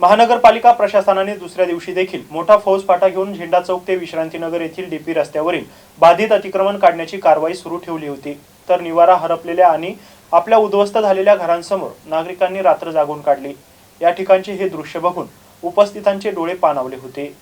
महानगरपालिका प्रशासनाने दुसऱ्या दिवशी देखील मोठा फौजफाटा घेऊन झेंडा चौक ते विश्रांतीनगर येथील डीपी रस्त्यावरील बाधित अतिक्रमण काढण्याची कारवाई सुरू ठेवली होती. तर निवारा हरपलेल्या आणि आपल्या उद्ध्वस्त झालेल्या घरांसमोर नागरिकांनी रात्र जागून काढली. या ठिकाणचे हे दृश्य बघून उपस्थितांचे डोळे पाणावले होते.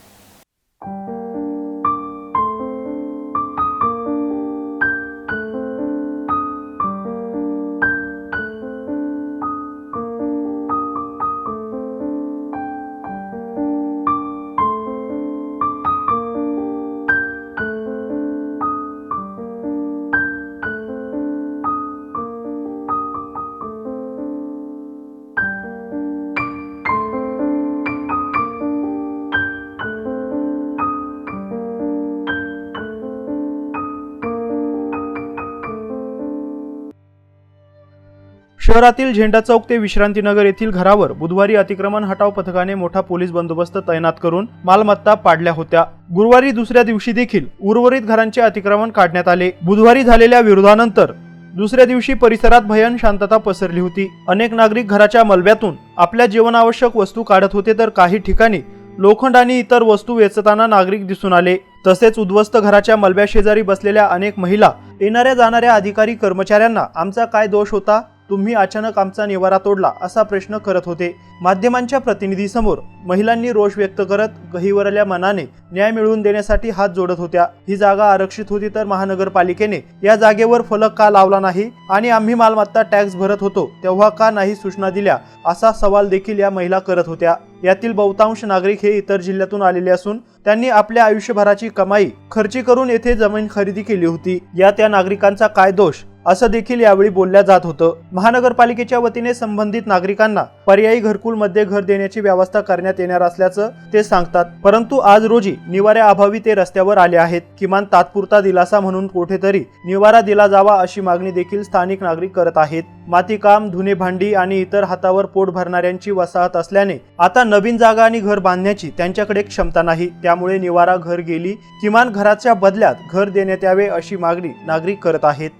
शहरातील झेंडा चौक ते विश्रांतीनगर येथील घरावर बुधवारी अतिक्रमण हटाव पथकाने मोठा पोलीस बंदोबस्त तैनात करून मालमत्ता पाडल्या होत्या. गुरुवारी दुसऱ्या दिवशी देखील उर्वरित घरांचे अतिक्रमण काढण्यात आले. बुधवारी झालेल्या विरोधानंतर दुसऱ्या दिवशी परिसरात भयन शांतता पसरली होती. अनेक नागरिक घराच्या मलब्यातून आपल्या जीवनावश्यक वस्तू काढत होते तर काही ठिकाणी लोखंड आणि इतर वस्तू वेचताना नागरिक दिसून आले. तसेच उद्ध्वस्त घराच्या मलब्या शेजारी बसलेल्या अनेक महिला येणाऱ्या जाणाऱ्या अधिकारी कर्मचाऱ्यांना आमचा काय दोष होता? तुम्ही अचानक आमचा निवारा तोडला असा प्रश्न करत होते. माध्यमांच्या प्रतिनिधीसमोर महिलांनी रोष व्यक्त करत गहिवरल्या मनाने न्याय मिळवून देण्यासाठी हात जोडत होत्या. ही जागा आरक्षित होती तर महानगरपालिकेने या जागेवर फलक का लावला नाही आणि आम्ही मालमत्ता टॅक्स भरत होतो तेव्हा का नाही सूचना दिल्या असा सवाल देखील या महिला करत होत्या. यातील बहुतांश नागरिक हे इतर जिल्ह्यातून आलेले असून त्यांनी आपल्या आयुष्यभराची कमाई खर्ची करून येथे जमीन खरेदी केली होती. या त्या नागरिकांचा काय दोष? असं देखील यावेळी बोलल्या जात होतं. महानगरपालिकेच्या वतीने संबंधित नागरिकांना पर्यायी घरकुलमध्ये घर देण्याची व्यवस्था करण्यात येणार असल्याचं ते सांगतात. परंतु आज रोजी निवाऱ्या अभावी ते रस्त्यावर आले आहेत. किमान तात्पुरता दिलासा म्हणून कुठेतरी निवारा दिला जावा अशी मागणी देखील स्थानिक नागरिक करत आहेत. मातीकाम धुणे भांडी आणि इतर हातावर पोट भरणाऱ्यांची वसाहत असल्याने आता नवीन जागा आणि घर बांधण्याची त्यांच्याकडे क्षमता नाही. त्यामुळे निवारा घर गेली. किमान घराच्या बदल्यात घर देण्यात यावे अशी मागणी नागरिक करत आहेत.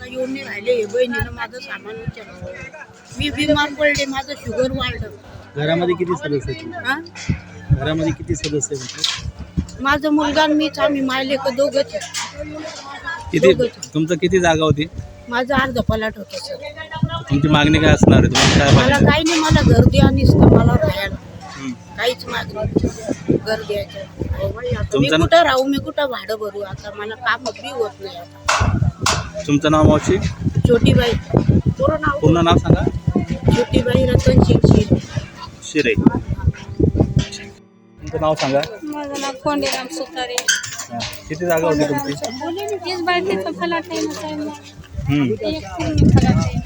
आता येऊन नाही राहिले. हे बहिणीनं माझं सामान उचललं मी बिमार पडले माझं शुगर वाढलं. घरामध्ये किती सदस्य आहेत? हा? घरामध्ये किती सदस्य आहेत? म्हटलं? माझा मुलगा आणि मीच आम्ही मायले का दोघंच आहे. किती. तुमचं किती जागा होती? माझं अर्ध पलाट होतं सर. तुमची मागणी काय असणार आहे? तुम्हाला काय मला काही नाही मला घर द्या नुसतं मला राहायला. हं. काहीच मागणी नाही. घर द्यायचं. मी तुमचं ना- कुठं राहू मी कुठं भाडं भरू? आता मला काम बी होत नाही आता. तुमचं नाव मावशी? छोटीबाई पूर्ण नाव पूर्ण नाव सांगा. छोटीबाई रतन शिरशीर शिरे. तुमचं नाव सांगा. माझं नाव कोंडीराम सुतारे. हा. किती जागा होती तुमची? तीच बायकेचं फलाट आहे ना साहेब. हं. एक पूर्ण फलाट आहे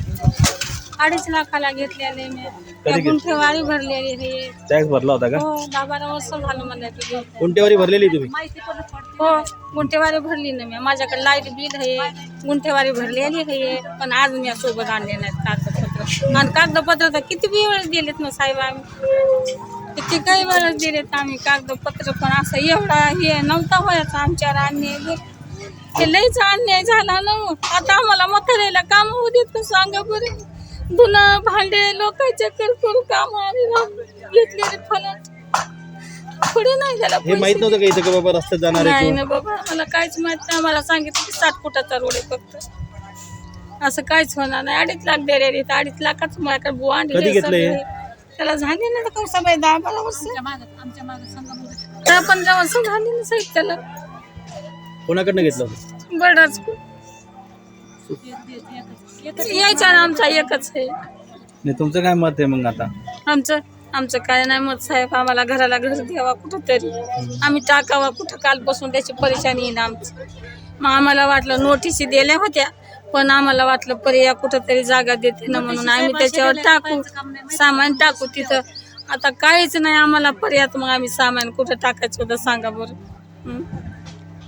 अडीच लाखाला घेतलेले मी. त्या घेतले? गुंठेवारी भरलेली. आहे टॅक्स भरला होता का? हो दहा बारा वर्ष झालं मला तुझी कोणत्यावारी भरलेली तुम्ही? हो गुंठेवारी भरली ना मी. माझ्याकडे लाइट बिल आहे गुंठेवारी भरलेली आहे. पण आज मी सोबत आणले नाहीत कागदपत्र. आणि कागदपत्र तर किती बी वेळेस दिलेत ना साहेब आम्ही. किती काही वेळेस दिलेत आम्ही कागदपत्र पण असं एवढा हे नव्हता व्हायचा आमच्यावर अन्याय ते लईच अन्याय झाला ना. आता आम्हाला म्हाताऱ्याला काम होऊ देत का सांगा बरं? धुणं भांडे लोकांच्या करून काम आम्ही घेतलेले फलक पुढे नाही त्याला हे माहीत नव्हतं का इथं का बाबा रस्त्यात जाणार आहे नाही किंवा ना बाबा मला काहीच माहीत नाही. मला सांगितलं की साठ फुटाचा रोड आहे फक्त. असं काहीच होणार नाही. अडीच लाख दे रे अडीच लाखाच माझ्याकडे बुवा आणली कधी हे? सगळी. त्याला झाली ना तर कसं बाई दहा बारा वर्ष. दहा पंधरा वर्ष झाली ना साहेब त्याला. कोणाकडनं घेतलं होतं? बरंच यायचा ना आमचा एकच आहे. नाही तुमचं काय मत आहे मग आता? आमचं आमचं काय नाही मत साहेब आम्हाला घराला घर द्यावा कुठं तरी आम्ही टाकावा कुठं? कालपासून त्याची परेशानी येईन आमची. मग आम्हाला वाटलं नोटिसी दिल्या होत्या पण आम्हाला वाटलं पर्याय कुठं तरी जागा देते ना म्हणून आम्ही त्याच्यावर टाकू सामान टाकू तिथं. आता काहीच नाही आम्हाला पर्याय मग आम्ही सामान कुठं टाकायचं होतं सांगा बरं?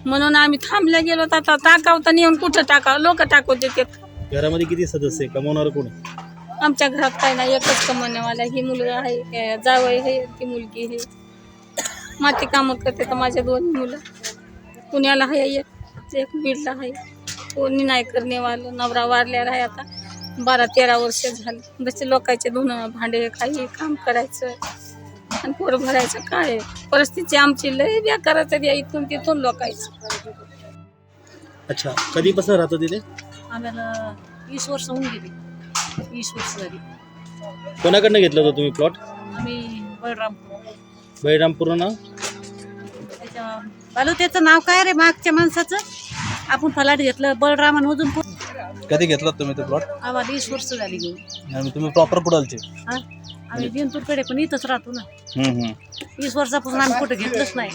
म्हणून आम्ही थांबल्या गेलो तर आता टाकावं तर नेऊन कुठं टाकावं? लोक टाकू देतात. घरामध्ये किती सदस्य कमावणार कोण? आमच्या घरात काही नाही एकच कमवण्यावाला ही मुलगा आहे जावई आहे ती मुलगी आहे. माती कामं करते तर माझ्या दोन मुलं. पुण्याला आहे एक एक बीडला आहे. कोणी नाही करणेवालं नवरा वारलेला आहे आता. बारा तेरा वर्ष झाली. जसे लोकांचे धुणं भांडे काही काम करायचं. आणि पोरं भरायचं काय? परिस्थिती आमची लय बेकाराचं द्या इथून तिथून लोकायचं अच्छा कधीपासून राहतो तिथे? आम्हाला वीस वर्ष होऊन गेली. कोणाकडनं घेतलं होतं तुम्ही प्लॉट? आम्ही बळरामपूर. बळीरामपूर नाव? त्याच्या बालू त्याचं नाव काय रे मागच्या माणसाचं? आपण फलाट घेतलं बळराम आणि अजून? कधी घेतला तुम्ही ते प्लॉट? आम्हाला वीस वर्ष झाली घेऊन. आणि तुम्ही प्रॉपर पुढालचे? हा? आम्ही बिनतूरकडे पण इथंच राहतो ना. वीस वर्षापासून आम्ही कुठे घेतलंच नाही.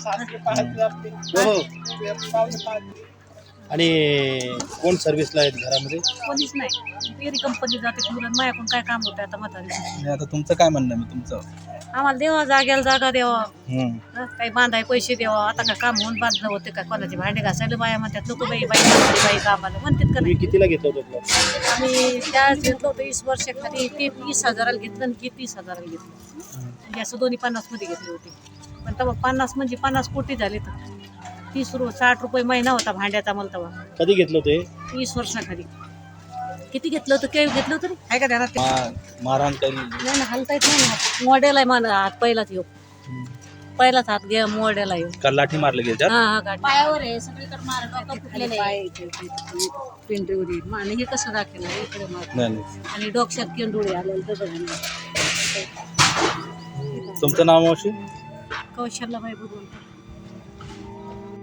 आणि कोण सर्व्हिसला आहेत घरामध्ये? कोणीच नाही. कंपनी जाते मुलं माझ्याकडून काय काम होतं आता म्हातारी? आता तुमचं काय म्हणणं आहे मग तुमचं? आम्हाला देवा जाग्याला जागा द्यावा हम्म. हं, काही बांधाय पैसे द्यावा आता काय काम होऊन बांधलं होते का? कोणाचे भांडे घासायला बाया म्हणतात लोक बाई बाई कामाला, बाई कामाला. म्हणतात का तुम्ही नाही? कितीला घेतलं होतं प्लॉट आम्ही त्याच घेतलं होतं वीस वर्षाखाली ते वीस हजाराला घेतलं आणि ते तीस हजाराला घेतलं. म्हणजे असं दोन्ही पन्नासमध्ये घेतले होते. पण तेव्हा पन्नास म्हणजे पन्नास कोटी झाले तर. तीस रु साठ रुपये महिना होता भांड्याचा मला तेव्हा. कधी घेतलं होतं हे? वीस वर्षाखाली. किती घेतलं होतं? काही घेतलं होतं रे? आहे का ध्यानात ते? मारहाण नाही ना हलता येत नाही ना. मॉडेल आहे मला हात पहिलाच येऊ. पहिलाच हात घ्या मॉडेल आहे ह्यो. का लाठी मारले गेले हा हा गाडी पायावर आहे सगळीकडे मार्ग फुटलेले आहे. आणि हे कसं दाखवलं? इकडे माग नाही नाही. आणि डोक्यात केंडुळे आलेलं तर बघा तुमचं नाव मावशी? कौशल्याबाई बुधवंत